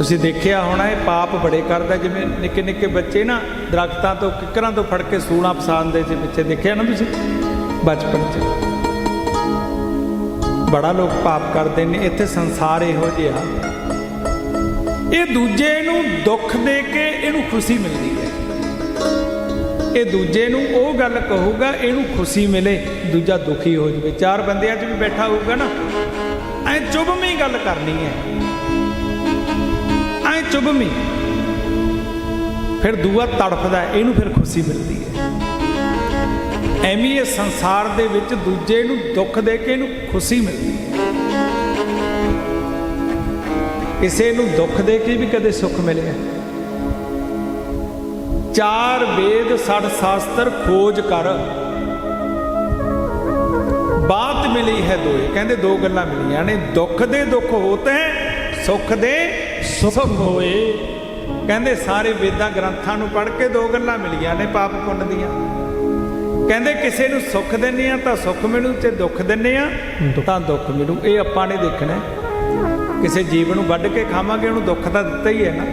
ਤੁਸੀਂ ਦੇਖਿਆ ਹੋਣਾ, ਇਹ ਪਾਪ ਬੜੇ ਕਰਦਾ, ਜਿਵੇਂ ਨਿੱਕੇ ਨਿੱਕੇ ਬੱਚੇ ਨਾ ਦਰਖਤਾਂ ਤੋਂ, ਕਿੱਕਰਾਂ ਤੋਂ ਫੜ ਕੇ ਸੂਲਾਂ ਫਸਾਉਂਦੇ ਸੀ ਪਿੱਛੇ, ਦੇਖਿਆ ਨਾ ਤੁਸੀਂ? ਬਚਪਨ 'ਚ। ਬੜਾ ਲੋਕ ਪਾਪ ਕਰਦੇ ਨੇ, ਇੱਥੇ ਸੰਸਾਰ ਇਹੋ ਜਿਹਾ। ਇਹ ਦੂਜੇ ਨੂੰ ਦੁੱਖ ਦੇ ਕੇ ਇਹਨੂੰ ਖੁਸ਼ੀ ਮਿਲਦੀ ਹੈ। ਇਹ ਦੂਜੇ ਨੂੰ ਉਹ ਗੱਲ ਕਹੂਗਾ, ਇਹਨੂੰ ਖੁਸ਼ੀ ਮਿਲੇ, ਦੂਜਾ ਦੁਖੀ ਹੋ ਜਾਵੇ। ਚਾਰ ਬੰਦਿਆਂ 'ਚ ਵੀ ਬੈਠਾ ਹੋਊਗਾ ਨਾ। ਐ ਚੁਭਵੀਂ ਗੱਲ ਕਰਨੀ ਹੈ। ਐ ਫਿਰ ਦੂਆ ਤੜਫਦਾ ਇਹਨੂੰ ਫਿਰ ਖੁਸ਼ੀ ਮਿਲਦੀ ਹੈ। ਐਵੇਂ ਇਹ ਸੰਸਾਰ ਦੇ ਵਿੱਚ ਦੂਜੇ ਨੂੰ ਦੁੱਖ ਦੇ ਕੇ ਇਹਨੂੰ ਖੁਸ਼ੀ ਮਿਲਦੀ ਹੈ। ਕਿਸੇ ਨੂੰ ਦੁੱਖ ਦੇ ਕੇ ਵੀ ਕਦੇ ਸੁੱਖ ਮਿਲਿਆ ਚਾਰ ਵੇਦ, ਸੜ ਸ਼ਾਸਤਰ, ਖੋਜ ਕਰ। ਬਾਤ ਮਿਲੀ ਹੈ ਦੋਏ। ਕਹਿੰਦੇ ਦੋ ਗੱਲਾਂ ਮਿਲੀਆਂ ਨੇ। ਦੁੱਖ ਦੇ ਦੁੱਖ ਹੋਤੇ ਸੁੱਖ ਦੇ ਸੁੱਖ ਹੋਏ। ਕਹਿੰਦੇ ਸਾਰੇ ਵੇਦਾਂ ਗ੍ਰੰਥਾਂ ਨੂੰ ਪੜ੍ਹ ਕੇ ਦੋ ਗੱਲਾਂ ਮਿਲੀਆਂ ਨੇ ਪਾਪ ਪੁੰਨ ਦੀਆਂ। ਕਹਿੰਦੇ ਕਿਸੇ ਨੂੰ ਸੁੱਖ ਦਿੰਨੇ ਆ ਤਾਂ ਸੁੱਖ ਮਿਲੂ ਤੇ ਦੁੱਖ ਦਿੰਨੇ ਆ ਤਾਂ ਦੁੱਖ ਮਿਲੂ। ਇਹ ਆਪਾਂ ਨੇ ਦੇਖਣਾ। ਕਿਸੇ ਜੀਵ ਨੂੰ ਵੱਢ ਕੇ ਖਾਵਾਂਗੇ ਉਹਨੂੰ ਦੁੱਖ ਤਾਂ ਦਿੱਤਾ ਹੀ ਹੈ ਨਾ।